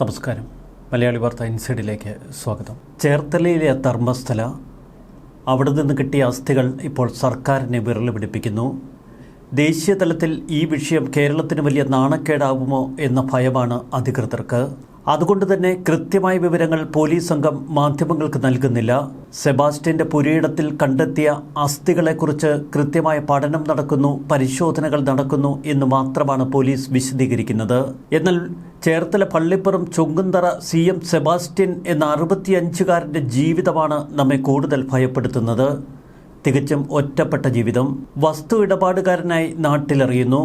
നമസ്കാരം. മലയാളി വാർത്ത ഇൻസൈഡിലേക്ക് സ്വാഗതം. ചേർത്തലയിലെ ധർമ്മസ്ഥല അവിടെ നിന്ന് കിട്ടിയ അസ്ഥികൾ ഇപ്പോൾ സർക്കാരിനെ വിരൽ പിടിപ്പിക്കുന്നു. ദേശീയ തലത്തിൽ ഈ വിഷയം കേരളത്തിന് വലിയ നാണക്കേടാകുമോ എന്ന ഭയമാണ് അധികൃതർക്ക്. അതുകൊണ്ട് തന്നെ കൃത്യമായ വിവരങ്ങൾ പോലീസ് സംഘം മാധ്യമങ്ങൾക്ക് നൽകുന്നില്ല. സെബാസ്റ്റ്യന്റെ പുരയിടത്തിൽ കണ്ടെത്തിയ അസ്ഥികളെക്കുറിച്ച് കൃത്യമായ പഠനം നടക്കുന്നു പരിശോധനകൾ നടക്കുന്നു എന്ന് മാത്രമാണ് പോലീസ് വിശദീകരിക്കുന്നത്. എന്നാൽ Cherthala Pallippuram Chunkunthara C M Sebastian എന്ന അറുപത്തിയഞ്ചുകാരന്റെ ജീവിതമാണ് നമ്മെ കൂടുതൽ ഭയപ്പെടുത്തുന്നത്. തികച്ചും ഒറ്റപ്പെട്ട ജീവിതം. വസ്തു ഇടപാടുകാരനായി നാട്ടിലറിയുന്നു.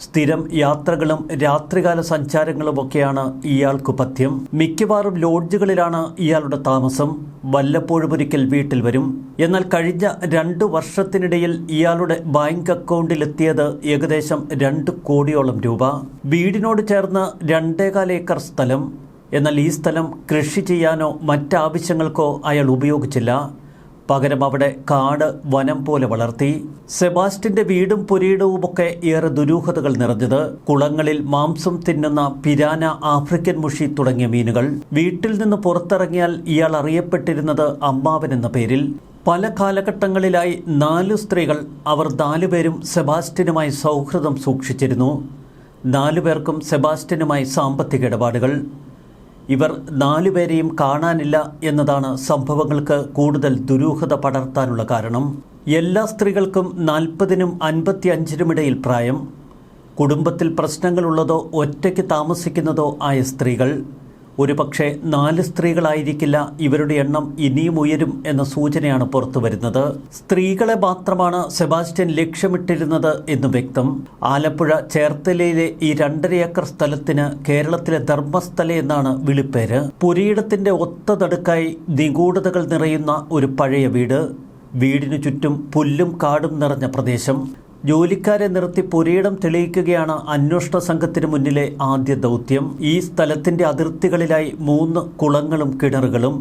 സ്ഥിരം യാത്രകളും രാത്രികാല സഞ്ചാരങ്ങളും ഒക്കെയാണ് ഇയാൾക്ക് പഥ്യം. മിക്കവാറും ലോഡ്ജുകളിലാണ് ഇയാളുടെ താമസം. വല്ലപ്പോഴും ഒരിക്കൽ വീട്ടിൽ വരും. എന്നാൽ കഴിഞ്ഞ രണ്ടു വർഷത്തിനിടയിൽ ഇയാളുടെ ബാങ്ക് അക്കൗണ്ടിലെത്തിയത് ഏകദേശം രണ്ട് കോടിയോളം രൂപ. വീടിനോട് ചേർന്ന് രണ്ടേകാൽ ഏക്കർ സ്ഥലം. എന്നാൽ ഈ സ്ഥലം കൃഷി ചെയ്യാനോ മറ്റാവശ്യങ്ങൾക്കോ അയാൾ ഉപയോഗിച്ചില്ല. പകരം അവിടെ കാട് വനം പോലെ വളർത്തി സെബാസ്റ്റിന്റെ വീടും പുരയിടവുമൊക്കെ ഏറെ ദുരൂഹതകൾ നിറഞ്ഞത് കുളങ്ങളിൽ മാംസം തിന്നുന്ന പിരാന ആഫ്രിക്കൻ മുഷി തുടങ്ങിയ മീനുകൾ. വീട്ടിൽ നിന്ന് പുറത്തിറങ്ങിയാൽ ഇയാൾ അറിയപ്പെട്ടിരുന്നത് അമ്മാവൻ എന്ന പേരിൽ. പല കാലഘട്ടങ്ങളിലായി നാല് സ്ത്രീകൾ അവർ നാലുപേരും സെബാസ്റ്റിനുമായി സൗഹൃദം സൂക്ഷിച്ചിരുന്നു. നാലുപേർക്കും സെബാസ്റ്റിനുമായി സാമ്പത്തിക ഇടപാടുകൾ. ഇവർ നാലുപേരെയും കാണാനില്ല എന്നതാണ് സംഭവങ്ങൾക്ക് കൂടുതൽ ദുരൂഹത പടർത്താനുള്ള കാരണം. എല്ലാ സ്ത്രീകൾക്കും നാൽപ്പതിനും അൻപത്തി അഞ്ചിനുമിടയിൽ പ്രായം. കുടുംബത്തിൽ പ്രശ്നങ്ങളുള്ളതോ ഒറ്റയ്ക്ക് താമസിക്കുന്നതോ ആയ സ്ത്രീകൾ. ഒരുപക്ഷെ നാല് സ്ത്രീകളായിരിക്കില്ല ഇവരുടെ എണ്ണം ഇനിയും ഉയരും എന്ന സൂചനയാണ് പുറത്തു വരുന്നത്. സ്ത്രീകളെ മാത്രമാണ് സെബാസ്റ്റ്യൻ ലക്ഷ്യമിട്ടിരുന്നത് എന്ന് വ്യക്തം. ആലപ്പുഴ ചേർത്തലയിലെ ഈ രണ്ടര ഏക്കർ സ്ഥലത്തിന് കേരളത്തിലെ ധർമ്മസ്ഥല എന്നാണ് വിളിപ്പേര്. പുരയിടത്തിന്റെ ഒത്തതടുക്കായി നിഗൂഢതകൾ നിറയുന്ന ഒരു പഴയ വീട്. വീടിനു ചുറ്റും പുല്ലും കാടും നിറഞ്ഞ പ്രദേശം. ജോലിക്കാരെ നിർത്തി പുരയിടം തെളിയിക്കുകയാണ് അന്വേഷണ സംഘത്തിന് മുന്നിലെ ആദ്യ ദൗത്യം. ഈ സ്ഥലത്തിന്റെ അതിർത്തികളിലായി മൂന്ന് കുളങ്ങളും കിണറുകളും.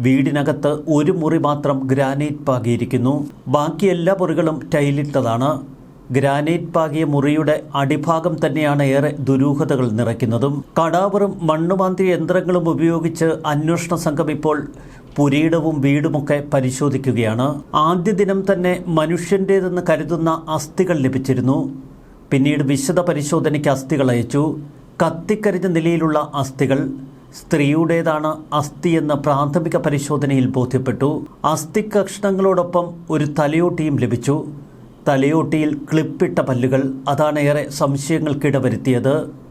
വീടിനകത്ത് ഒരു മുറി മാത്രം ഗ്രാനൈറ്റ് പാകിയിരിക്കുന്നു. ബാക്കി എല്ലാ മുറികളും ടൈലിട്ടതാണ്. ഗ്രാനൈറ്റ് പാകിയ മുറിയുടെ അടിഭാഗം തന്നെയാണ് ഏറെ ദുരൂഹതകൾ നിറയ്ക്കുന്നതും. കടാവറും മണ്ണുമാന്തി യന്ത്രങ്ങളും ഉപയോഗിച്ച് അന്വേഷണ സംഘം ഇപ്പോൾ പുരയിടവും വീടുമൊക്കെ പരിശോധിക്കുകയാണ്. ആദ്യ ദിനം തന്നെ മനുഷ്യന്റേതെന്ന് കരുതുന്ന അസ്ഥികൾ ലഭിച്ചിരുന്നു. പിന്നീട് വിശദ പരിശോധനയ്ക്ക് അസ്ഥികൾ അയച്ചു. കത്തിക്കരിഞ്ഞ നിലയിലുള്ള അസ്ഥികൾ സ്ത്രീയുടേതാണ് എന്ന പ്രാഥമിക പരിശോധനയിൽ ബോധ്യപ്പെട്ടു. അസ്ഥി കഷ്ണങ്ങളോടൊപ്പം ഒരു തലയോട്ടിയും ലഭിച്ചു. തലയോട്ടിയിൽ ക്ലിപ്പിട്ട പല്ലുകൾ. അതാണ് ഏറെ സംശയങ്ങൾക്കിടവരുത്തിയത്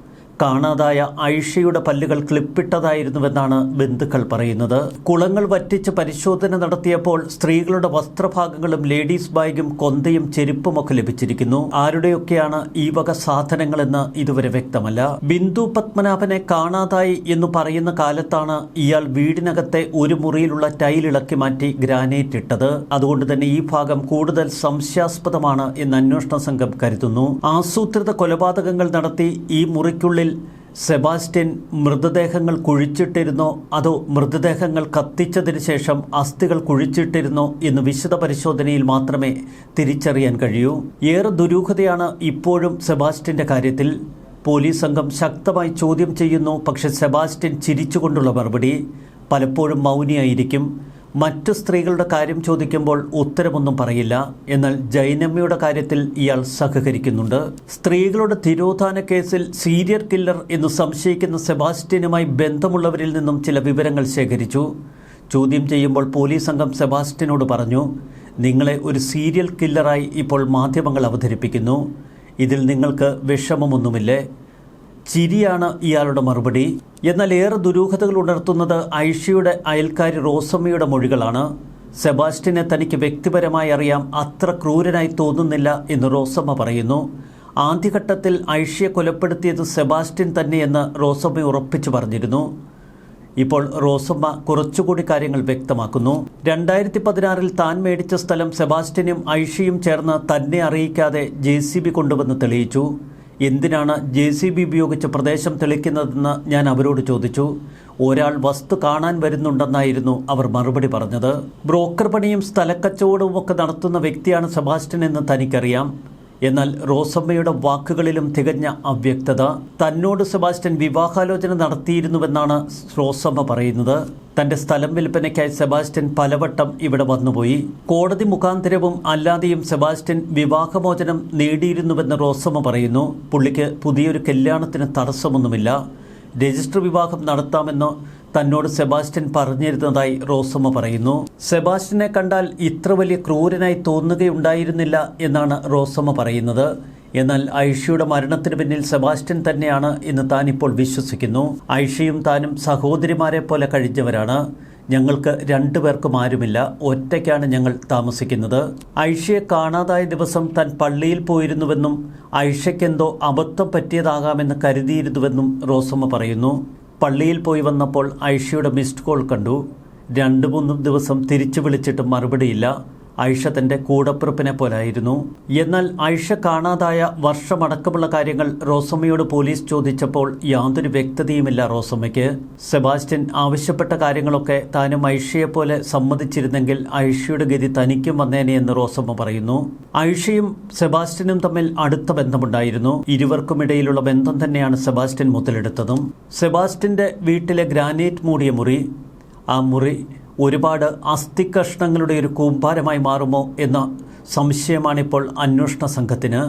കാണാതായ ഐഷയുടെ പല്ലുകൾ ക്ലിപ്പിട്ടതായിരുന്നുവെന്നാണ് ബന്ധുക്കൾ പറയുന്നത്. കുളങ്ങൾ വറ്റിച്ച് പരിശോധന നടത്തിയപ്പോൾ സ്ത്രീകളുടെ വസ്ത്രഭാഗങ്ങളും ലേഡീസ് ബാഗും കൊന്തയും ചെരുപ്പുമൊക്കെ ലഭിച്ചിരിക്കുന്നു. ആരുടെയൊക്കെയാണ് ഈ വക സാധനങ്ങളെന്ന് ഇതുവരെ വ്യക്തമല്ല. ബിന്ദു പത്മനാഭനെ കാണാതായി എന്ന് പറയുന്ന കാലത്താണ് ഇയാൾ വീടിനകത്തെ ഒരു മുറിയിലുള്ള ടൈൽ ഇളക്കി മാറ്റി ഗ്രാനൈറ്റ് ഇട്ടത്. അതുകൊണ്ട് തന്നെ ഈ ഭാഗം കൂടുതൽ സംശയാസ്പദമാണ് എന്ന് അന്വേഷണ സംഘം കരുതുന്നു. ആസൂത്രിത കൊലപാതകങ്ങൾ നടത്തി ഈ മുറിക്കുള്ളിൽ സെബാസ്റ്റ്യൻ മൃതദേഹങ്ങൾ കുഴിച്ചിട്ടിരുന്നോ? അതോ മൃതദേഹങ്ങൾ കത്തിച്ചതിന് ശേഷം അസ്ഥികൾ കുഴിച്ചിട്ടിരുന്നോ എന്ന് വിശദ പരിശോധനയിൽ മാത്രമേ തിരിച്ചറിയാൻ കഴിയൂ. ഏറെ ദുരൂഹതയാണ് ഇപ്പോഴും സെബാസ്റ്റ്യന്റെ കാര്യത്തിൽ. പോലീസ് സംഘം ശക്തമായി ചോദ്യം ചെയ്യുന്നു പക്ഷെ സെബാസ്റ്റ്യൻ ചിരിച്ചുകൊണ്ടുള്ള മറുപടി പലപ്പോഴും മൗനിയായിരിക്കും. മറ്റു സ്ത്രീകളുടെ കാര്യം ചോദിക്കുമ്പോൾ ഉത്തരമൊന്നും പറയില്ല. എന്നാൽ ജൈനമ്മയുടെ കാര്യത്തിൽ ഇയാൾ സഹകരിക്കുന്നുണ്ട്. സ്ത്രീകളുടെ തിരോധാന കേസിൽ സീരിയൽ കില്ലർ എന്ന് സംശയിക്കുന്ന സെബാസ്റ്റ്യനുമായി ബന്ധമുള്ളവരിൽ നിന്നും ചില വിവരങ്ങൾ ശേഖരിച്ചു. ചോദ്യം ചെയ്യുമ്പോൾ പോലീസ് സംഘം സെബാസ്റ്റ്യനോട് പറഞ്ഞു നിങ്ങളെ ഒരു സീരിയൽ കില്ലറായി ഇപ്പോൾ മാധ്യമങ്ങൾ അവതരിപ്പിക്കുന്നു. ഇതിൽ നിങ്ങൾക്ക് വിഷമമൊന്നുമില്ലേ? ചിരിയാണ് ഇയാളുടെ മറുപടി. എന്നാൽ ഏറെ ദുരൂഹതകൾ ഉണർത്തുന്നത് ഐഷയുടെ അയൽക്കാരി റോസമ്മയുടെ മൊഴികളാണ്. സെബാസ്റ്റിനെ തനിക്ക് വ്യക്തിപരമായി അറിയാം അത്ര ക്രൂരനായി തോന്നുന്നില്ല എന്ന് റോസമ്മ പറയുന്നു. ആദ്യഘട്ടത്തിൽ ഐഷയെ കൊലപ്പെടുത്തിയത് സെബാസ്റ്റ്യൻ തന്നെയെന്ന് റോസമ്മ ഉറപ്പിച്ചു പറഞ്ഞിരുന്നു. ഇപ്പോൾ റോസമ്മ കുറച്ചുകൂടി കാര്യങ്ങൾ വ്യക്തമാക്കുന്നു. രണ്ടായിരത്തി പതിനാറിൽ താൻ മേടിച്ച സ്ഥലം സെബാസ്റ്റ്യനും ഐഷയും ചേർന്ന് തന്നെ അറിയിക്കാതെ ജെ സി ബി കൊണ്ടുവന്ന് തെളിയിച്ചു. എന്തിനാണ് ജെ സി ബി ഉപയോഗിച്ച് പ്രദേശം തെളിക്കുന്നതെന്ന് ഞാൻ അവരോട് ചോദിച്ചു. ഒരാൾ വസ്തു കാണാൻ വരുന്നുണ്ടെന്നായിരുന്നു അവർ മറുപടി പറഞ്ഞത്. ബ്രോക്കർ പണിയും സ്ഥലക്കച്ചവടവും ഒക്കെ നടത്തുന്ന വ്യക്തിയാണ് സെബാസ്റ്റ്യൻ എന്ന് തനിക്കറിയാം. എന്നാൽ റോസമ്മയുടെ വാക്കുകളിലും തികഞ്ഞ അവ്യക്തത തന്നോട് സെബാസ്റ്റ്യൻ വിവാഹാലോചന നടത്തിയിരുന്നുവെന്നാണ് റോസമ്മ പറയുന്നത്. തന്റെ സ്ഥലം വിൽപ്പനയ്ക്കായി സെബാസ്റ്റ്യൻ പലവട്ടം ഇവിടെ വന്നുപോയി. കോടതി മുഖാന്തരവും അല്ലാതെയും സെബാസ്റ്റ്യൻ വിവാഹമോചനം നേടിയിരുന്നുവെന്ന് റോസമ്മ പറയുന്നു. പുള്ളിക്ക് പുതിയൊരു കല്യാണത്തിന് തടസ്സമൊന്നുമില്ല. രജിസ്റ്റർ വിവാഹം നടത്താമെന്ന് തന്നോട് സെബാസ്റ്റ്യൻ പറഞ്ഞിരുന്നതായി റോസമ്മ പറയുന്നു. സെബാസ്റ്റ്യനെ കണ്ടാൽ ഇത്ര വലിയ ക്രൂരനായി തോന്നുകയുണ്ടായിരുന്നില്ല എന്നാണ് റോസമ്മ പറയുന്നത്. എന്നാൽ ഐഷയുടെ മരണത്തിന് പിന്നിൽ സെബാസ്റ്റ്യൻ തന്നെയാണ് എന്ന് താൻ ഇപ്പോൾ വിശ്വസിക്കുന്നു. ഐഷയും താനും സഹോദരിമാരെ പോലെ കഴിഞ്ഞവരാണ്. ഞങ്ങൾക്ക് രണ്ടു പേർക്കും ആരുമില്ല. ഒറ്റയ്ക്കാണ് ഞങ്ങൾ താമസിക്കുന്നത്. ഐഷയെ കാണാതായ ദിവസം താൻ പള്ളിയിൽ പോയിരുന്നുവെന്നും ഐഷയ്ക്കെന്തോ അബദ്ധം പറ്റിയതാകാമെന്ന് കരുതിയിരുന്നുവെന്നും റോസമ്മ പറയുന്നു. പള്ളിയിൽ പോയി വന്നപ്പോൾ ഐഷയുടെ മിസ്ഡ് കോൾ കണ്ടു. രണ്ട് മൂന്നും ദിവസം തിരിച്ചു വിളിച്ചിട്ട് മറുപടിയില്ല. ഐഷ തന്റെ കൂടപ്പിറപ്പിനെ പോലായിരുന്നു. എന്നാൽ ഐഷ കാണാതായ വർഷമടക്കമുള്ള കാര്യങ്ങൾ റോസമ്മയോട് പോലീസ് ചോദിച്ചപ്പോൾ യാതൊരു വ്യക്തതയുമില്ല റോസമ്മയ്ക്ക്. സെബാസ്റ്റ്യൻ ആവശ്യപ്പെട്ട കാര്യങ്ങളൊക്കെ താനും ഐഷയെപ്പോലെ പോലെ സമ്മതിച്ചിരുന്നെങ്കിൽ ഐഷയുടെ ഗതി തനിക്കും വന്നേനെ എന്ന് റോസമ്മ പറയുന്നു. ഐഷയും സെബാസ്റ്റ്യനും തമ്മിൽ അടുത്ത ബന്ധമുണ്ടായിരുന്നു. ഇരുവർക്കുമിടയിലുള്ള ബന്ധം തന്നെയാണ് സെബാസ്റ്റ്യൻ മുതലെടുത്തതും. സെബാസ്റ്റ്യന്റെ വീട്ടിലെ ഗ്രാനൈറ്റ് മൂടിയ മുറി. ആ മുറി ഒരുപാട് അസ്ഥികഷ്ണങ്ങളുടെ ഒരു കൂമ്പാരമായി മാറുമോ എന്ന സംശയമാണിപ്പോൾ അന്വേഷണ സംഘത്തിന്.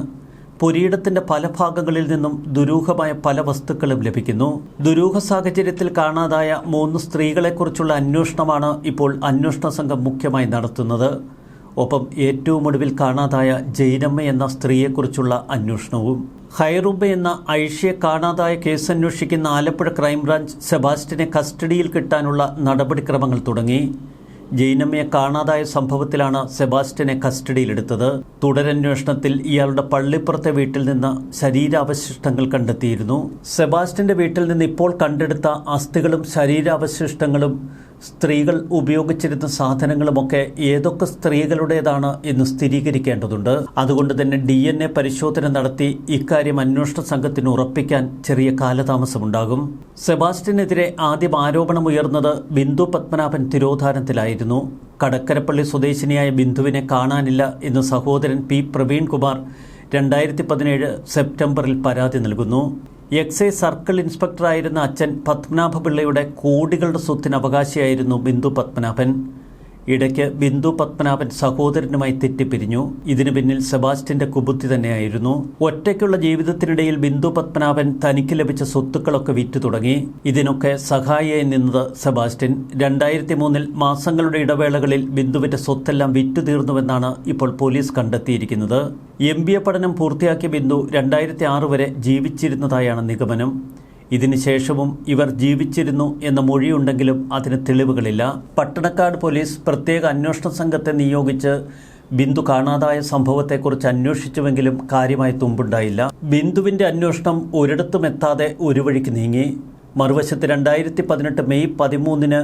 പുരീടത്തിന്റെ പല ഭാഗങ്ങളിൽ നിന്നും ദുരൂഹമായ പല വസ്തുക്കളും ലഭിക്കുന്നു. ദുരൂഹ സാഹചര്യത്തിൽ കാണാതായ മൂന്ന് സ്ത്രീകളെക്കുറിച്ചുള്ള അന്വേഷണമാണ് ഇപ്പോൾ അന്വേഷണ സംഘം മുഖ്യമായി നടത്തുന്നത്. ഒപ്പം ഏറ്റവും ഒടുവിൽ കാണാതായ ജൈനമ്മ എന്ന സ്ത്രീയെക്കുറിച്ചുള്ള അന്വേഷണവും ഹൈറുബ എന്ന ഐഷയെ കാണാതായ കേസ് അന്വേഷിക്കുന്ന ആലപ്പുഴ ക്രൈംബ്രാഞ്ച് സെബാസ്റ്റ്യനെ കസ്റ്റഡിയിൽ കിട്ടാനുള്ള നടപടിക്രമങ്ങൾ തുടങ്ങി. ജൈനമ്മയെ കാണാതായ സംഭവത്തിലാണ് സെബാസ്റ്റ്യനെ കസ്റ്റഡിയിലെടുത്തത്. തുടരന്വേഷണത്തിൽ ഇയാളുടെ പള്ളിപ്പുറത്തെ വീട്ടിൽ നിന്ന് ശരീരാവശിഷ്ടങ്ങൾ കണ്ടെത്തിയിരുന്നു. സെബാസ്റ്റ്യന്റെ വീട്ടിൽ നിന്ന് ഇപ്പോൾ കണ്ടെടുത്ത അസ്ഥികളും ശരീരാവശിഷ്ടങ്ങളും സ്ത്രീകൾ ഉപയോഗിച്ചിരുന്ന സാധനങ്ങളുമൊക്കെ ഏതൊക്കെ സ്ത്രീകളുടേതാണ് എന്ന് സ്ഥിരീകരിക്കേണ്ടതുണ്ട്. അതുകൊണ്ട് തന്നെ ഡി എൻ എ പരിശോധന നടത്തി ഇക്കാര്യം അന്വേഷണ സംഘത്തിന് ഉറപ്പിക്കാൻ ചെറിയ കാലതാമസമുണ്ടാകും. സെബാസ്റ്റ്യനെതിരെ ആദ്യം ആരോപണം ഉയർന്നത് ബിന്ദു പത്മനാഭൻ തിരോധാനത്തിലായിരുന്നു. കടക്കരപ്പള്ളി സ്വദേശിനിയായ ബിന്ദുവിനെ കാണാനില്ല എന്ന് സഹോദരൻ പി പ്രവീൺകുമാർ രണ്ടായിരത്തി പതിനേഴ് സെപ്റ്റംബറിൽ പരാതി നൽകുന്നു. എക്സൈസ് സർക്കിൾ ഇൻസ്പെക്ടറായിരുന്ന അച്ഛൻ പത്മനാഭപിള്ളയുടെ കോടികളുടെ സ്വത്തിന് അവകാശിയായിരുന്നു ബിന്ദു പത്മനാഭൻ. ഇടയ്ക്ക് ബിന്ദു പത്മനാഭൻ സഹോദരനുമായി തെറ്റിപ്പിരിഞ്ഞു. ഇതിനു പിന്നിൽ സെബാസ്റ്റ്യന്റെ കുബുദ്ധി തന്നെയായിരുന്നു. ഒറ്റയ്ക്കുള്ള ജീവിതത്തിനിടയിൽ ബിന്ദു പത്മനാഭൻ തനിക്ക് ലഭിച്ച സ്വത്തുക്കളൊക്കെ വിറ്റു തുടങ്ങി. ഇതിനൊക്കെ സഹായിയായി നിന്നത് സെബാസ്റ്റ്യൻ. രണ്ടായിരത്തി മൂന്നിൽ മാസങ്ങളുടെ ഇടവേളകളിൽ ബിന്ദുവിന്റെ സ്വത്തെല്ലാം വിറ്റു തീർന്നുവെന്നാണ് ഇപ്പോൾ പോലീസ് കണ്ടെത്തിയിരിക്കുന്നത്. എം പഠനം പൂർത്തിയാക്കിയ ബിന്ദു രണ്ടായിരത്തി വരെ ജീവിച്ചിരുന്നതായാണ് നിഗമനം. ഇതിനുശേഷവും ഇവർ ജീവിച്ചിരുന്നു എന്ന മൊഴിയുണ്ടെങ്കിലും അതിന് തെളിവുകളില്ല. പട്ടണക്കാട് പോലീസ് പ്രത്യേക അന്വേഷണ സംഘത്തെ നിയോഗിച്ച് ബിന്ദു കാണാതായ സംഭവത്തെക്കുറിച്ച് അന്വേഷിച്ചുവെങ്കിലും കാര്യമായി തുമ്പുണ്ടായില്ല. ബിന്ദുവിന്റെ അന്വേഷണം ഒരിടത്തും എത്താതെ ഒരു വഴിക്ക് നീങ്ങി. മറുവശത്ത് രണ്ടായിരത്തി പതിനെട്ട് മെയ് പതിമൂന്നിന്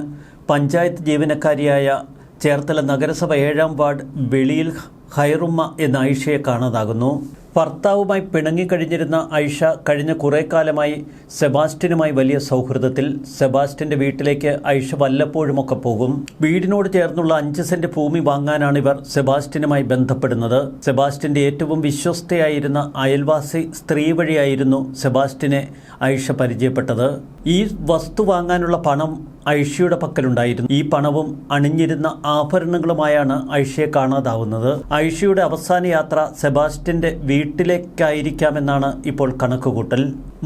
പഞ്ചായത്ത് ജീവനക്കാരിയായ ചേർത്തല നഗരസഭ ഏഴാം വാർഡ് വെളിയിൽ ഹൈറുമ്മ എന്ന ഐഷയെ കാണാതാകുന്നു. ഭർത്താവുമായി പിണങ്ങിക്കഴിഞ്ഞിരുന്ന ഐഷ കഴിഞ്ഞ കുറേ കാലമായി സെബാസ്റ്റ്യനുമായി വലിയ സൗഹൃദത്തിൽ സെബാസ്റ്റിന്റെ വീട്ടിലേക്ക് ഐഷ വല്ലപ്പോഴുമൊക്കെ പോകും. വീടിനോട് ചേർന്നുള്ള അഞ്ച് സെന്റ് ഭൂമി വാങ്ങാനാണ് ഇവർ സെബാസ്റ്റ്യനുമായി ബന്ധപ്പെടുന്നത്. സെബാസ്റ്റിന്റെ ഏറ്റവും വിശ്വസ്തയായിരുന്ന അയൽവാസി സ്ത്രീ വഴിയായിരുന്നു സെബാസ്റ്റ്യനെ ഐഷ പരിചയപ്പെട്ടത്. ഈ വസ്തു വാങ്ങാനുള്ള പണം ഐഷയുടെ പക്കലുണ്ടായിരുന്നു. ഈ പണവും അണിഞ്ഞിരുന്ന ആഭരണങ്ങളുമായാണ് ഐഷയെ കാണാതാവുന്നത്. ഐഷയുടെ അവസാന യാത്ര സെബാസ്റ്റ്യന്റെ വീട്ടിലേക്കായിരിക്കാമെന്നാണ് ഇപ്പോൾ കണക്കുകൂട്ടൽ.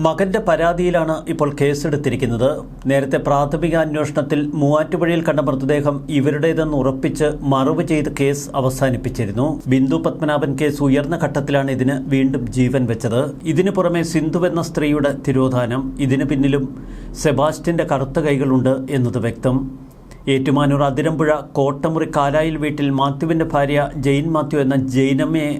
മകന്റെ പരാതിയിലാണ് ഇപ്പോൾ കേസെടുത്തിരിക്കുന്നത്. നേരത്തെ പ്രാഥമിക അന്വേഷണത്തിൽ മൂവാറ്റുപുഴയിൽ കണ്ട മൃതദേഹം ഇവരുടേതെന്ന് ഉറപ്പിച്ച് മറവ് ചെയ്ത് കേസ് അവസാനിപ്പിച്ചിരുന്നു. ബിന്ദു പത്മനാഭൻ കേസ് ഉയർന്ന ഘട്ടത്തിലാണ് ഇതിന് വീണ്ടും ജീവൻ വെച്ചത്. ഇതിനു പുറമെ സിന്ധു എന്ന സ്ത്രീയുടെ തിരോധാനം ഇതിനു പിന്നിലും സെബാസ്റ്റിന്റെ കറുത്ത കൈകളുണ്ട് എന്നത് വ്യക്തം. ഏറ്റുമാനൂർ അതിരമ്പുഴ കോട്ടമുറി കാലായിൽ വീട്ടിൽ മാത്യുവിന്റെ ഭാര്യ ജെയിൻ മാത്യു എന്ന ജൈനമ്മയെ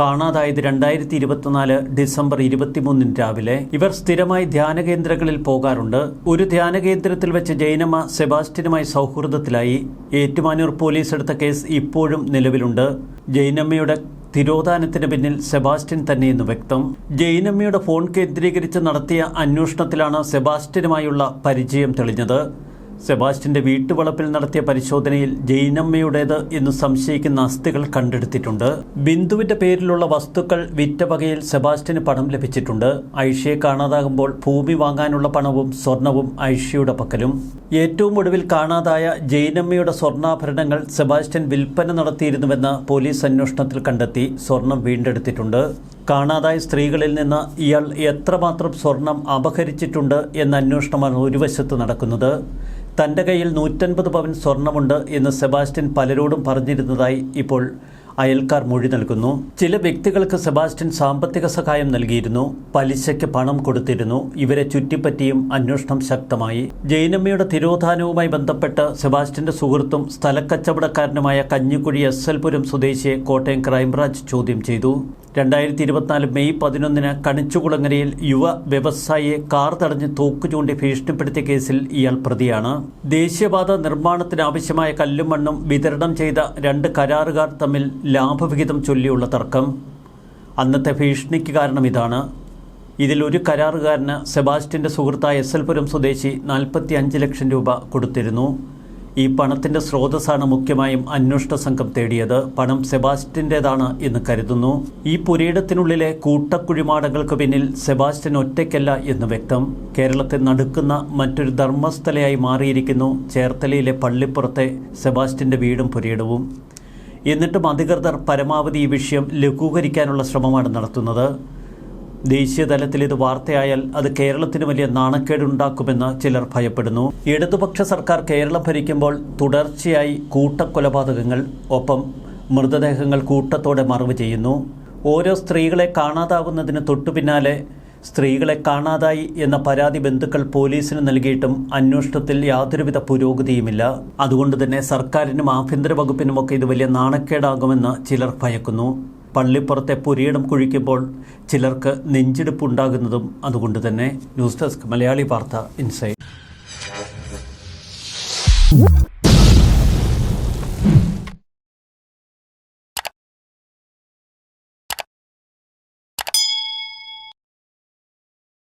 കാണാതായത് രണ്ടായിരത്തി ഇരുപത്തിനാല് ഡിസംബർ ഇരുപത്തിമൂന്നിന് രാവിലെ. ഇവർ സ്ഥിരമായി ധ്യാന കേന്ദ്രങ്ങളിൽ പോകാറുണ്ട്. ഒരു ധ്യാന കേന്ദ്രത്തിൽ വെച്ച് ജൈനമ്മ സെബാസ്റ്റ്യനുമായി സൗഹൃദത്തിലായി. ഏറ്റുമാനൂർ പോലീസ് എടുത്ത കേസ് ഇപ്പോഴും നിലവിലുണ്ട്. ജൈനമ്മയുടെ തിരോധാനത്തിന് പിന്നിൽ സെബാസ്റ്റ്യൻ തന്നെയെന്ന് വ്യക്തം. ജൈനമ്മയുടെ ഫോൺ കേന്ദ്രീകരിച്ച് നടത്തിയ അന്വേഷണത്തിലാണ് സെബാസ്റ്റ്യനുമായുള്ള പരിചയം തെളിഞ്ഞത്. സെബാസ്റ്റ്യന്റെ വീട്ടുവളപ്പിൽ നടത്തിയ പരിശോധനയിൽ ജൈനമ്മയുടേത് എന്ന് സംശയിക്കുന്ന അസ്ഥികൾ കണ്ടെടുത്തിട്ടുണ്ട്. ബിന്ദുവിന്റെ പേരിലുള്ള വസ്തുക്കൾ വിറ്റ വകയിൽ സെബാസ്റ്റ്യന് പണം ലഭിച്ചിട്ടുണ്ട്. ഐഷയെ കാണാതാകുമ്പോൾ ഭൂമി വാങ്ങാനുള്ള പണവും സ്വർണവും ഐഷയുടെ പക്കലും. ഏറ്റവും ഒടുവിൽ കാണാതായ ജൈനമ്മയുടെ സ്വർണാഭരണങ്ങൾ സെബാസ്റ്റ്യൻ വിൽപ്പന നടത്തിയിരുന്നുവെന്ന് പോലീസ് അന്വേഷണത്തിൽ കണ്ടെത്തി. സ്വർണം വീണ്ടെടുത്തിട്ടുണ്ട്. കാണാതായ സ്ത്രീകളിൽ നിന്ന് ഇയാൾ എത്രമാത്രം സ്വർണം അപഹരിച്ചിട്ടുണ്ട് എന്ന അന്വേഷണമാണ് ഒരു വശത്ത് നടക്കുന്നത്. തന്റെ കയ്യിൽ നൂറ്റൻപത് പവൻ സ്വർണമുണ്ട് എന്ന് സെബാസ്റ്റ്യൻ പലരോടും പറഞ്ഞിരുന്നതായി ഇപ്പോൾ അയൽക്കാർ മൊഴി നൽകുന്നു. ചില വ്യക്തികൾക്ക് സെബാസ്റ്റ്യൻ സാമ്പത്തിക സഹായം നൽകിയിരുന്നു. പലിശയ്ക്ക് പണം കൊടുത്തിരുന്നു. ഇവരെ ചുറ്റിപ്പറ്റിയും അന്വേഷണം ശക്തമായി. ജൈനമ്മയുടെ തിരോധാനവുമായി ബന്ധപ്പെട്ട് സെബാസ്റ്റ്യന്റെ സുഹൃത്തും സ്ഥലക്കച്ചവടക്കാരനുമായ കഞ്ഞിക്കുഴി എസ് എൽ പുരം സ്വദേശിയെ കോട്ടയം ക്രൈംബ്രാഞ്ച് ചോദ്യം ചെയ്തു. രണ്ടായിരത്തി ഇരുപത്തിനാല് മെയ് പതിനൊന്നിന് കണിച്ചുകുളങ്ങരയിൽ യുവ വ്യവസായിയെ കാർ തടഞ്ഞ് തോക്ക് ചൂണ്ടി ഭീഷണിപ്പെടുത്തിയ കേസിൽ ഇയാൾ പ്രതിയാണ്. ദേശീയപാത നിർമ്മാണത്തിനാവശ്യമായ കല്ലും മണ്ണും വിതരണം ചെയ്ത രണ്ട് കരാറുകാർ തമ്മിൽ ലാഭവിഹിതം ചൊല്ലിയുള്ള തർക്കം അന്നത്തെ ഭീഷണിക്ക് കാരണം ഇതാണ്. ഇതിൽ ഒരു കരാറുകാരന് സെബാസ്റ്റ്യന്റെ സുഹൃത്തായ എസ് എൽ പുരം സ്വദേശി നാൽപ്പത്തി അഞ്ച് ലക്ഷം രൂപ കൊടുത്തിരുന്നു. ഈ പണത്തിന്റെ സ്രോതസ്സാണ് മുഖ്യമായും അന്വേഷണ സംഘം തേടിയത്. പണം സെബാസ്റ്റ്യന്റേതാണ് എന്ന് കരുതുന്നു. ഈ പുരയിടത്തിനുള്ളിലെ കൂട്ടക്കുഴിമാടങ്ങൾക്ക് പിന്നിൽ സെബാസ്റ്റ്യൻ ഒറ്റയ്ക്കല്ല എന്ന് വ്യക്തം. കേരളത്തെ നടുക്കുന്ന മറ്റൊരു ധർമ്മസ്ഥലയായി മാറിയിരിക്കുന്നു. ചേർത്തലയിലെ പള്ളിപ്പുറത്തെ സെബാസ്റ്റ്യന്റെ വീടും പുരയിടവും. എന്നിട്ടും അധികൃതർ പരമാവധി ഈ വിഷയം ലഘൂകരിക്കാനുള്ള ശ്രമമാണ് നടത്തുന്നത്. ദേശീയ തലത്തിൽ ഇത് വാർത്തയായാൽ അത് കേരളത്തിന് വലിയ നാണക്കേടുണ്ടാക്കുമെന്ന് ചിലർ ഭയപ്പെടുന്നു. ഇടതുപക്ഷ സർക്കാർ കേരളം ഭരിക്കുമ്പോൾ തുടർച്ചയായി കൂട്ടക്കൊലപാതകങ്ങൾ ഒപ്പം മൃതദേഹങ്ങൾ കൂട്ടത്തോടെ മറവ് ചെയ്യുന്നു. ഓരോ സ്ത്രീകളെ കാണാതാവുന്നതിന് തൊട്ടു പിന്നാലെ സ്ത്രീകളെ കാണാതായി എന്ന പരാതി ബന്ധുക്കൾ പോലീസിന് നൽകിയിട്ടും അന്വേഷണത്തിൽ യാതൊരുവിധ പുരോഗതിയുമില്ല. അതുകൊണ്ട് തന്നെ സർക്കാരിനും ആഭ്യന്തര വകുപ്പിനുമൊക്കെ ഇത് വലിയ നാണക്കേടാകുമെന്ന് ചിലർ ഭയക്കുന്നു. പള്ളിപ്പുറത്തെ പുരിയിടം കുഴിക്കുമ്പോൾ ചിലർക്ക് നെഞ്ചിടിപ്പുണ്ടാകുന്നതും അതുകൊണ്ട് തന്നെ. ന്യൂസ് ഡെസ്ക് മലയാളി വാർത്ത ഇൻസൈറ്റ്